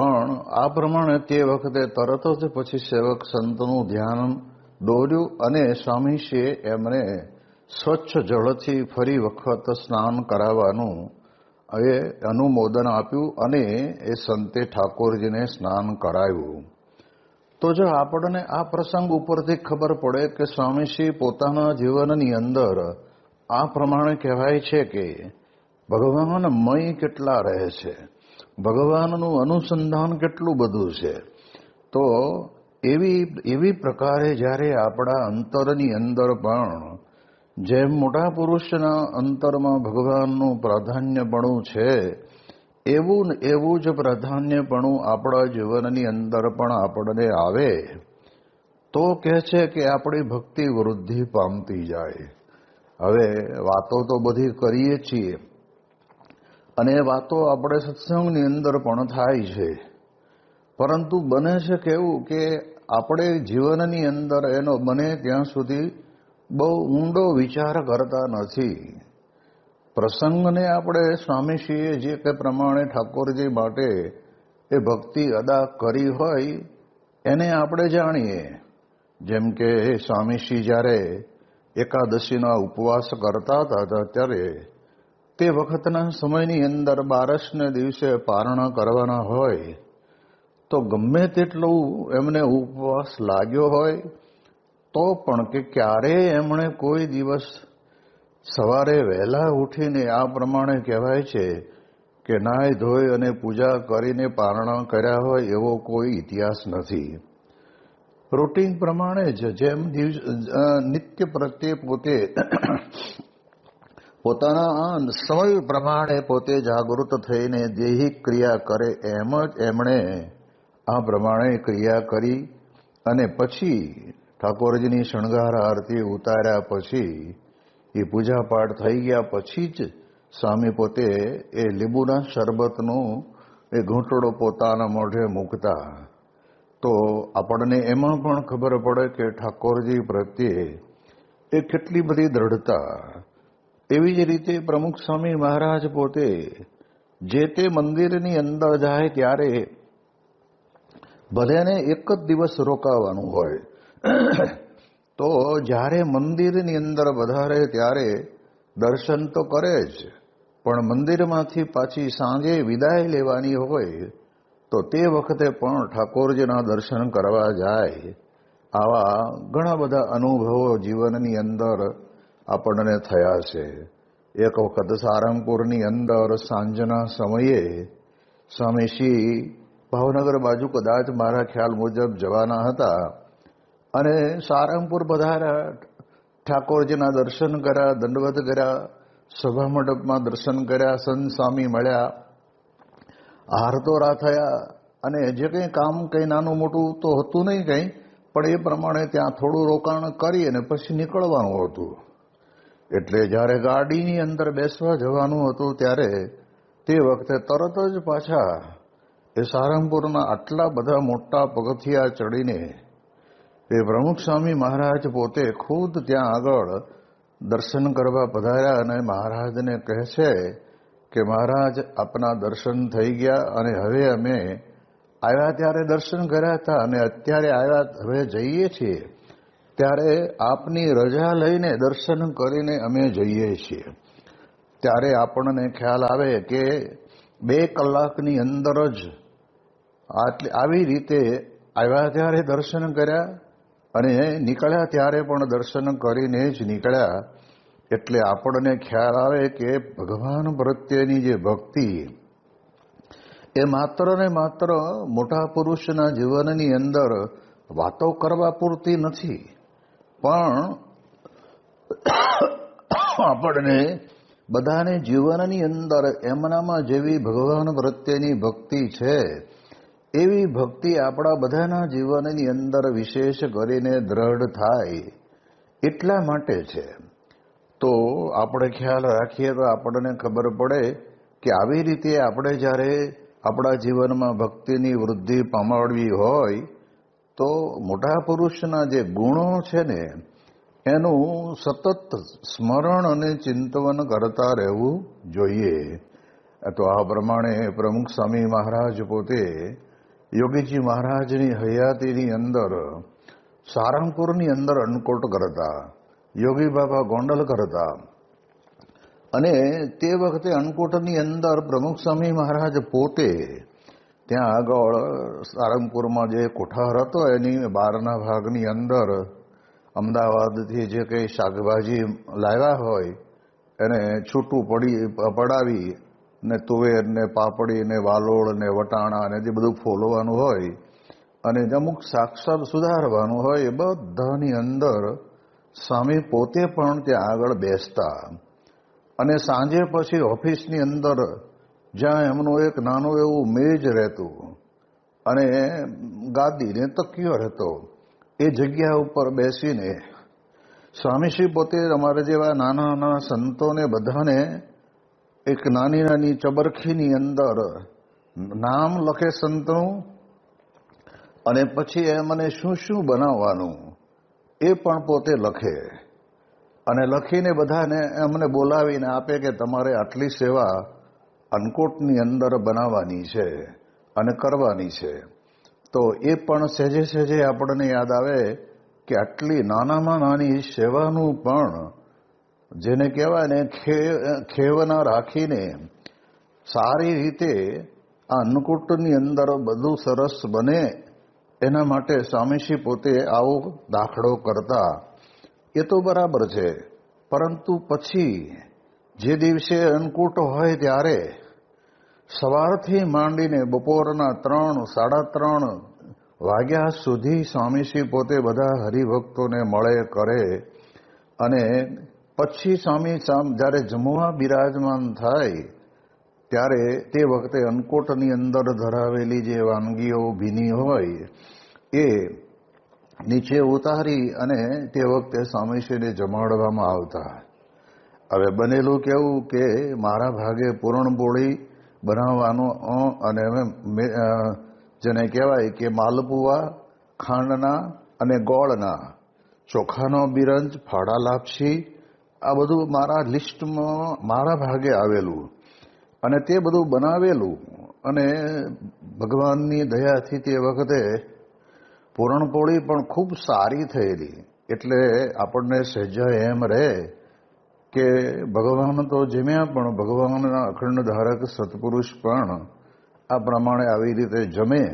પણ આ પ્રમાણે તે વખતે તરત જ પછી સેવક સંતનું ધ્યાન દોર્યું અને સ્વામીશ્રીએ એમને સ્વચ્છ જળથી ફરી વખત સ્નાન કરાવવાનું એ અનુમોદન આપ્યું અને એ સંતે ઠાકોરજીને સ્નાન કરાવ્યું. તો જો આપણને આ પ્રસંગ ઉપરથી ખબર પડે કે સ્વામીશ્રી પોતાના જીવનની અંદર આ પ્રમાણે કહેવાય છે કે ભગવાન મય કેટલા રહે છે. ભગવાનનું અનુસંધાન કેટલું બધું છે? તો એવી એવી પ્રકારે જ્યારે આપણા અંતરની અંદર પણ જેમ મોટા પુરુષના અંતરમાં ભગવાનનું પ્રાધાન્યપણું છે, એવું એવું જ પ્રાધાન્યપણું આપણા જીવનની અંદર પણ આપણને આવે, તો કહે છે કે આપણી ભક્તિ વૃદ્ધિ પામતી જાય. હવે વાતો તો બધી કરીએ છીએ અને એ વાતો આપણે સત્સંગની અંદર પણ થાય છે. પરંતુ બને છે કેવું કે આપણે જીવનની અંદર એનો બને ત્યાં સુધી બહુ ઊંડો વિચાર કરતા નથી. પ્રસંગને આપણે સ્વામીશ્રીએ જે કે પ્રમાણે ઠાકોરજી માટે એ ભક્તિ અદા કરી હોય, એને આપણે જાણીએ. જેમ કે સ્વામીશ્રી જ્યારે એકાદશીના ઉપવાસ કરતા હતા, ત્યારે તે વખતના સમયની અંદર બારસને દિવસે પારણા કરવાના હોય, તો ગમે તેટલું એમને ઉપવાસ લાગ્યો હોય, તો પણ કે ક્યારેય એમણે કોઈ દિવસ સવારે વહેલા ઉઠીને આ પ્રમાણે કહેવાય છે કે નાય ધોઈ અને પૂજા કરીને પારણા કર્યા હોય એવો કોઈ ઇતિહાસ નથી. રૂટીન પ્રમાણે જ જેમ નિત્ય પ્રત્યે પોતે પોતાના સમય પ્રમાણે પોતે જાગૃત થઈને દેહિક ક્રિયા કરે એમ જ એમણે આ પ્રમાણે ક્રિયા કરી અને પછી ઠાકોરજીની શણગાર આરતી ઉતાર્યા પછી એ પૂજાપાઠ થઈ ગયા પછી જ સ્વામી પોતે એ લીંબુના શરબતનું એ ઘૂંટડો પોતાના મોઢે મૂકતા. તો આપણને એમાં પણ ખબર પડે કે ઠાકોરજી પ્રત્યે એ કેટલી બધી દ્રઢતા એવી જ રીતે પ્રમુખ સ્વામી મહારાજ પોતે જે તે મંદિરની અંદર જાય ત્યારે ભલેને એક જ દિવસ રોકાવાનું હોય. તો જ્યારે મંદિરની અંદર વધારે ત્યારે દર્શન તો કરે જ, પણ મંદિરમાંથી પાછી સાંજે વિદાય લેવાની હોય તો તે વખતે પણ ઠાકોરજીના દર્શન કરવા જાય. આવા ઘણા બધા અનુભવો જીવનની અંદર આપણને થયા છે. એક વખત સારંગપુરની અંદર સાંજના સમયે સ્વામીશ્રી ભાવનગર બાજુ કદાચ મારા ખ્યાલ મુજબ જવાના હતા અને સારંગપુર પધાર્યા. ઠાકોરજીના દર્શન કર્યા, દંડવત કર્યા, સભા મંડપમાં દર્શન કર્યા, સંત સ્વામી મળ્યા. આરતોરા થયા અને જે કંઈ કામ કંઈ નાનું મોટું તો હતું નહીં કંઈ, પણ એ પ્રમાણે ત્યાં થોડું રોકાણ કરી અને પછી નીકળવાનું હતું. એટલે જ્યારે ગાડીની અંદર બેસવા જવાનું હતું ત્યારે તે વખતે તરત જ પાછા એ સારંગપુરના આટલા બધા મોટા પગથિયા ચડીને એ પ્રમુખ સ્વામી મહારાજ પોતે ખુદ ત્યાં આગળ દર્શન કરવા પધાર્યા અને મહારાજને કહે છે કે, મહારાજ, આપના દર્શન થઈ ગયા અને હવે અમે આવ્યા ત્યારે દર્શન કર્યા હતા અને અત્યારે આવ્યા હવે જઈએ છીએ. ત્યારે આપની રજા લઈને દર્શન કરીને અમે જઈએ છીએ. ત્યારે આપણને ખ્યાલ આવે કે બે કલાકની અંદર જ આટલી આવી રીતે આવ્યા ત્યારે દર્શન કર્યા અને નીકળ્યા ત્યારે પણ દર્શન કરીને જ નીકળ્યા. એટલે આપણને ખ્યાલ આવે કે ભગવાન પ્રત્યેની જે ભક્તિ એ માત્ર ને માત્ર મોટા પુરુષના જીવનની અંદર વાતો કરવા પૂરતી નથી. પણ આપણને બધાને જીવનની અંદર એમનામાં જેવી ભગવાન પ્રત્યેની ભક્તિ છે, એવી ભક્તિ આપણા બધાના જીવનની અંદર વિશેષ કરીને દ્રઢ થાય એટલા માટે છે. તો આપણે ખ્યાલ રાખીએ તો આપણને ખબર પડે કે આવી રીતે આપણે જ્યારે આપણા જીવનમાં ભક્તિની વૃદ્ધિ પામાડવી હોય તો મોટા પુરુષના જે ગુણો છે ને, એનું સતત સ્મરણ અને ચિંતવન કરતા રહેવું જોઈએ. તો આ પ્રમાણે પ્રમુખ સ્વામી મહારાજ પોતે યોગીજી મહારાજની હયાતીની અંદર, સારંગપુરની અંદર અન્નકોટ કરતા, યોગી બાબા ગોંડલ કરતા અને તે વખતે અન્નકોટની અંદર પ્રમુખ સ્વામી મહારાજ પોતે ત્યાં આગળ સારંગપુરમાં જે કોઠાર હતો, એની બહારના ભાગની અંદર અમદાવાદથી જે કંઈ શાકભાજી લાવ્યા હોય, એને છૂટું પડી, પડાવી ને તુવેર ને પાપડી ને વાલોળ ને વટાણા ને જે બધું ફોલવાનું હોય અને અમુક સાક્ષર સુધારવાનું હોય, એ બધાની અંદર સ્વામી પોતે પણ ત્યાં આગળ બેસતા. અને સાંજે પછી ઓફિસની અંદર જ્યાં એમનું એક નાનું એવું મેજ રહેતું અને ગાદીને તકિયો રહેતો, એ જગ્યા ઉપર બેસીને સ્વામીશ્રી પોતે અમારા જેવા નાના નાના સંતોને બધાને એક નાની નાની ચબરખીની અંદર નામ લખે સંતનું અને પછી એ મને શું શું બનાવવાનું એ પણ પોતે લખે. અને લખીને બધાને એમને બોલાવીને આપે કે તમારે આટલી સેવા અન્નકોટની અંદર બનાવવાની છે અને કરવાની છે, તો એ પણ સહેજે સહેજે આપણને યાદ આવે કે આટલી નાનામાં નાની સેવાનું પણ, જેને કહેવાય ને ખેવના રાખીને સારી રીતે આ અન્નકૂટની અંદર બધું સરસ બને, એના માટે સ્વામીશ્રી પોતે આવો દાખલો કરતા. એ તો બરાબર છે, પરંતુ પછી જે દિવસે અન્નકૂટ હોય ત્યારે સવારથી માંડીને બપોરના ત્રણ, સાડા ત્રણ વાગ્યા સુધી સ્વામીશ્રી પોતે બધા હરિભક્તોને મળે, કરે અને પછી સ્વામી જ્યારે જમવા બિરાજમાન થાય, ત્યારે તે વખતે અન્નકોટની અંદર ધરાવેલી જે વાનગીઓ ભીની હોય, એ નીચે ઉતારી અને તે વખતે સ્વામીશ્રીને જમાડવામાં આવતા. હવે બનેલું કેવું કે મારા ભાગે પૂરણપોળી બનાવવાનું અને જેને કહેવાય કે માલપુવા ખાંડના અને ગોળના. ચોખાનો બિરંજ, ફાડા લાપસી, આ બધું મારા લિસ્ટમાં મારા ભાગે આવેલું. અને તે બધું બનાવેલું. અને ભગવાનની દયાથી તે વખતે પૂરણપોળી પણ ખૂબ સારી થયેલી. એટલે આપણને સહેજા એમ રહે કે ભગવાન તો જમ્યા પણ ભગવાનના અખંડ ધારક સત્પુરુષ પણ આ પ્રમાણે આવી રીતે જમે.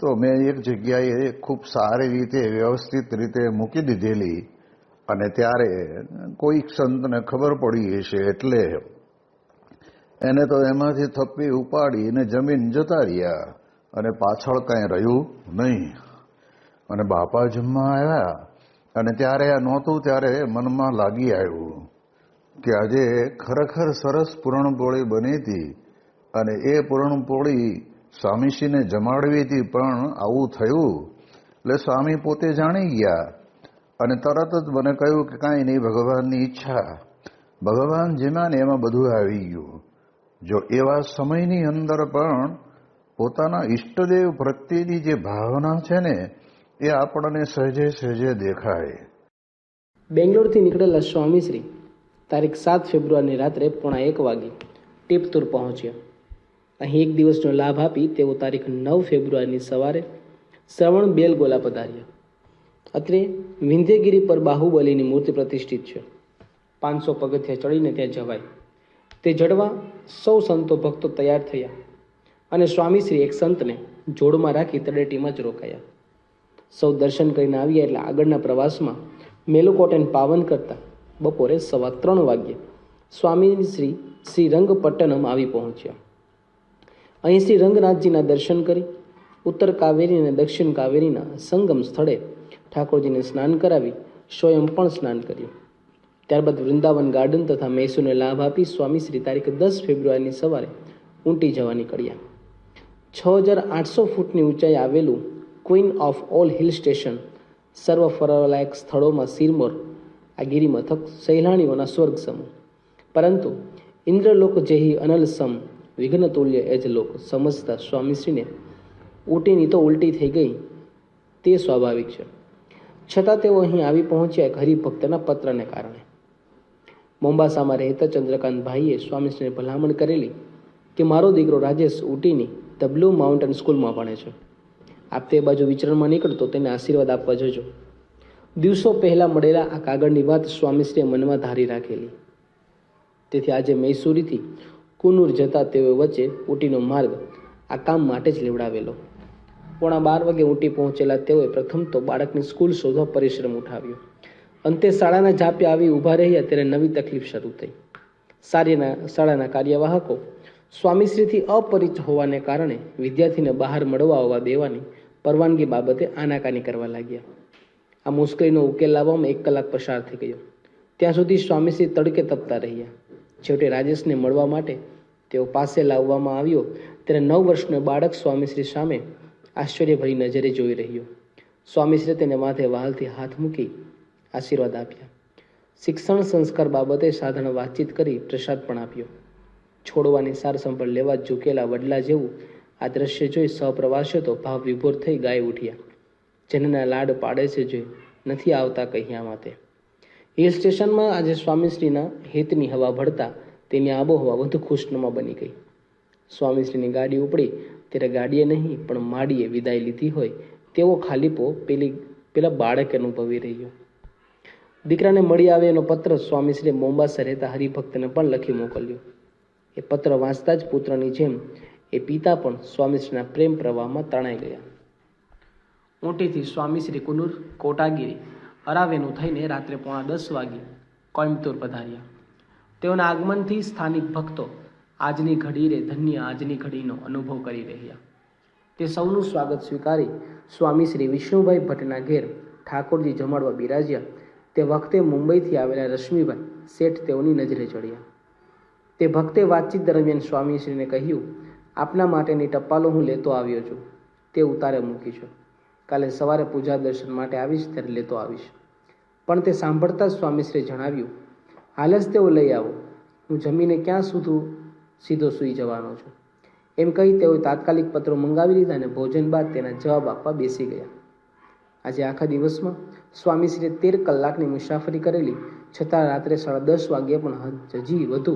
તો મેં એક જગ્યાએ ખૂબ સારી રીતે વ્યવસ્થિત રીતે મૂકી દીધેલી અને ત્યારે કોઈક સંતને ખબર પડી હશે એટલે એને તો એમાંથી થપ્પી ઉપાડીને જમીન જતા રહ્યા અને પાછળ કાંઈ રહ્યું નહીં. અને બાપા જમવા આવ્યા અને ત્યારે આ નહોતું, ત્યારે મનમાં લાગી આવ્યું કે આજે ખરેખર સરસ પૂરણપોળી બની હતી અને એ પૂરણપોળી સ્વામીશ્રીને જમાડવી હતી પણ આવું થયું. એટલે સ્વામી પોતે જાણી ગયા અને તરત જ મને કહ્યું કે કાંઈ નહીં, ભગવાનની ઈચ્છા. ભગવાન જેમાં ને એમાં બધું આવી ગયું. જો એવા સમયની અંદર પણ પોતાના ઈષ્ટદેવ પ્રત્યેની જે ભાવના છે ને, એ આપણને સહેજે સહેજે દેખાય. બેંગ્લોરથી નીકળેલા સ્વામીશ્રી તારીખ સાત ફેબ્રુઆરીની રાત્રે પોણા એક વાગે ટીપતુર પહોંચ્યા. અહીં એક દિવસનો લાભ આપી તેઓ તારીખ નવ ફેબ્રુઆરીની સવારે શ્રવણ બેલગોલા પધાર્યા. અત્રે વિંધ્યગીરી પર બાહુબલીની મૂર્તિ પ્રતિષ્ઠિત છે. પાંચસો પગથિયા ચડીને ત્યાં જવાય. તે જડવા સૌ સંતો ભક્તો તૈયાર થયા અને સ્વામીશ્રી એક સંતને જોડમાં રાખી તળેટીમાં જ રોકાયા. સૌ દર્શન કરીને આવ્યા એટલે આગળના પ્રવાસમાં મેલુકોટેન પાવન કરતા બપોરે સવા ત્રણ વાગ્યે સ્વામી શ્રી શ્રી રંગપટ્ટનમ આવી પહોંચ્યા. અહીં શ્રી રંગનાથજીના દર્શન કરી, ઉત્તર કાવેરી અને દક્ષિણ કાવેરીના સંગમ સ્થળે ઠાકોરજીને સ્નાન કરાવી, સ્વયં પણ સ્નાન કર્યું. ત્યારબાદ વૃંદાવન ગાર્ડન તથા મૈસૂરને લાભ આપી સ્વામી શ્રી તારીખ દસ ફેબ્રુઆરીની સવારે ઊંટી જવા નીકળ્યા. છ હજાર આઠસો ફૂટની ઊંચાઈ આવેલું queen of all hill station સર્વ ફરવાલાયક સ્થળોમાં સિરમોર આ ગિરિમથક સહેલાણીઓના સ્વર્ગ સમ. પરંતુ ઇન્દ્રલોક જેહી અનલ સમ વિઘ્નતુલ્ય એજ લોક સમજતા સ્વામીશ્રીને ઊટીની તો ઉલટી થઈ ગઈ, તે સ્વાભાવિક છે. છતાં તેઓ અહીં આવી પહોંચ્યા એક હરિભક્તના પત્રને કારણે. મોમ્બાસામાં રહેતા ચંદ્રકાંત ભાઈએ સ્વામીશ્રીને ભલામણ કરેલી કે મારો દીકરો રાજેશ ઊટીની ધ માઉન્ટેન સ્કૂલમાં ભણે છે. આપ તે બાજુ વિચરણમાં નીકળતો તેને આશીર્વાદ આપવા જજો. દિવસો પહેલાં મળેલા આ કાગળની વાત સ્વામીશ્રીએ મનમાં ધારી રાખેલી. તેથી આજે મૈસૂરીથી કુનૂર જતા તેઓ વચ્ચે ઊટીનો માર્ગ આ કામ માટે જ લેવડાવેલો. પોણા બાર વાગે ઊંટી પહોંચેલા તેઓએ પ્રથમ તો બાળકની સ્કૂલ શોધવા પરિશ્રમ ઉઠાવ્યો. અંતે શાળાના ઝાપે આવી ઊભા રહ્યા ત્યારે નવી તકલીફ શરૂ થઈ. સારીના શાળાના કાર્યવાહકો સ્વામીશ્રીથી અપરિચિત હોવાને કારણે વિદ્યાર્થીને બહાર મળવા આવવા દેવાની પરવાનગી બાબતે આનાકાની કરવા લાગ્યા. આ મુશ્કેલીનો ઉકેલ લાવવામાં એક કલાક પસાર થઈ ગયો. ત્યાં સુધી સ્વામીશ્રી તડકે તપતા રહ્યા. છેવટે રાજેશને મળવા માટે તેઓ પાસે લાવવામાં આવ્યો. ત્યારે નવ વર્ષનો બાળક સ્વામીશ્રી સામે આશ્ચર્યભરી નજરે જોઈ રહ્યો. સ્વામીશ્રીએ તેને માથે વહાલથી હાથ મૂકી આશીર્વાદ આપ્યા. શિક્ષણ સંસ્કાર બાબતે સાધારણ વાતચીત કરી પ્રસાદ પણ આપ્યો. છોડવાની સાર સંભાળ લેવા ઝૂકેલા વડલા જેવું આ દ્રશ્ય જોઈ સહપ્રવાસીઓ તો ભાવ વિભોર થઈ ગાય ઉઠ્યા. જેના લાડ પાડે છે જે નથી આવતા કહ્યા માટે હિલ સ્ટેશનમાં આજે સ્વામીશ્રીના હિતની હવા ભળતા તેની આબોહવા વધુ ખુશનુમા બની ગઈ. સ્વામીશ્રીની ગાડી ઉપડી, ત્યારે ગાડીએ નહીં, પણ માડીએ વિદાય લીધી હોય, તેવો ખાલીપો પેલી, પેલા બાળકે અનુભવી રહ્યો. દીકરાને મળી આવે એનો પત્ર સ્વામીશ્રીએ મોંબાસર રહેતા હરિભક્તને પણ લખી મોકલ્યો. એ પત્ર વાંચતા જ પુત્રની જેમ એ પિતા પણ સ્વામીશ્રીના પ્રેમ પ્રવાહમાં તણાઈ ગયા. ઊંટીથી સ્વામીશ્રી કુનુર કોટાગીરી અરાવેનું થઈને રાત્રે પોણા દસ વાગે કોઈમ્બતુર પધાર્યા. તેઓના આગમનથી સ્થાનિક ભક્તો આજની ઘડીરે ધન્ય આજની ઘડીનો અનુભવ કરી રહ્યા. તે સૌનું સ્વાગત સ્વીકારી સ્વામી શ્રી વિષ્ણુભાઈ ભટ્ટના ઘેર ઠાકોરજી જમાડવા બિરાજ્યા. તે વખતે મુંબઈથી આવેલા રશ્મિભાઈ શેઠ તેઓની નજરે ચડ્યા. તે ભક્તે વાતચીત દરમિયાન સ્વામીશ્રીને કહ્યું, આપના માટેની ટપાલો હું લેતો આવ્યો છું. તે ઉતારે મૂકી છે. કાલે સવારે પૂજા દર્શન માટે આવીશ, ત્યારે લેતો આવીશ. પણ તે સાંભળતા જ સ્વામીશ્રીએ જણાવ્યું, હાલ જ તેઓ લઈ આવો. હું જમીને ક્યાં સુધી સીધો સૂઈ જવાનો છું? એમ કહી તેઓએ તાત્કાલિક પત્રો મંગાવી લીધા અને ભોજન બાદ તેના જવાબ આપવા બેસી ગયા. આજે આખા દિવસમાં સ્વામીશ્રીએ તેર કલાકની મુસાફરી કરેલી, છતાં રાત્રે સાડા દસ વાગ્યે પણ હજી વધુ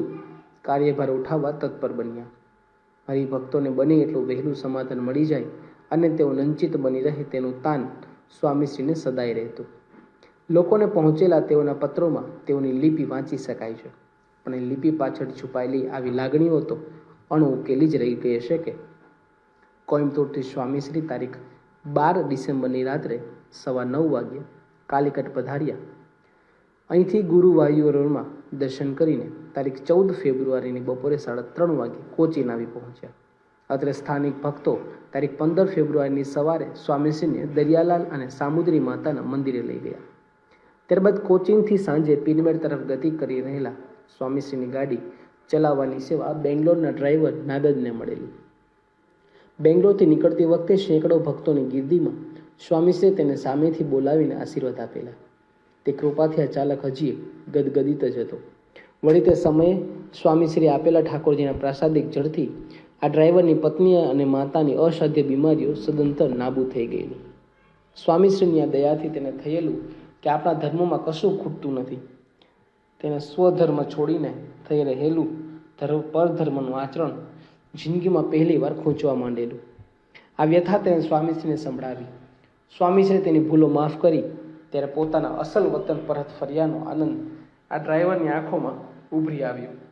કાર્યભાર ઉઠાવવા તત્પર બન્યા. હરિભક્તોને બને એટલું વહેલું સમાધાન મળી જાય અને તેઓ નંચિત બની રહે તેનું તાન સ્વામીશ્રીને સદાય રહેતું. લોકોને પહોંચેલા તેઓના પત્રોમાં તેઓની લિપિ વાંચી શકાય છે. પણ લિપિ પાછળ છુપાયેલી આવી લાગણીઓ તો અણઉકેલી જ રહી ગઈ હશે કે? કોઈમ્બતુરથી સ્વામીશ્રી તારીખ બાર ડિસેમ્બરની રાત્રે સવા નવ વાગ્યે કાલિકટ પધાર્યા. અહીંથી ગુરુવાયુરમાં દર્શન કરીને તારીખ ચૌદ ફેબ્રુઆરીની બપોરે સાડા ત્રણ વાગે કોચીન આવી પહોંચ્યા. અત્રે સ્થાનિક ભક્તો તારીખ પંદર ફેબ્રુઆરીની સવારે સ્વામીજીને દરિયાલાલ અને સામુદ્રી માતાના મંદિરે લઈ ગયા. ત્યારબાદ કોચિંગથી સાંજે પિનમેર તરફ ગતિ કરી રહેલા સ્વામીશ્રીની ગાડી ચલાવવાની સેવા બેંગ્લોરના ડ્રાઈવર નાદદને મળેલી. બેંગ્લોરથી નીકળતી વખતે સેંકડો ભક્તોની ગીર્દીમાં સ્વામીશ્રીએ તેને સામેથી બોલાવીને આશીર્વાદ આપેલા. તે કૃપાથી આ ચાલક હજી ગદગદિત જ હતો. વળી તે સમયે સ્વામીશ્રી આપેલા ઠાકોરજીના પ્રાસાદિક જળથી આ ડ્રાઈવરની પત્ની અને માતાની અસાધ્ય બીમારીઓ સદંતર નાબૂદ થઈ ગયેલી. સ્વામીશ્રીની આ દયાથી તેને થયેલું કે આપણા ધર્મમાં કશું ખૂટતું નથી. તેને સ્વધર્મ છોડીને થઈ રહેલું ધર્મ, પરધર્મનું આચરણ જિંદગીમાં પહેલી વાર ખૂંચવા માંડેલું. આ વ્યથા તેને સ્વામીશ્રીને સંભળાવી. સ્વામીશ્રી તેની ભૂલો માફ કરી, ત્યારે પોતાના અસલ વતન પરત ફર્યાનો આનંદ આ ડ્રાઈવરની આંખોમાં ઉભરી આવ્યો.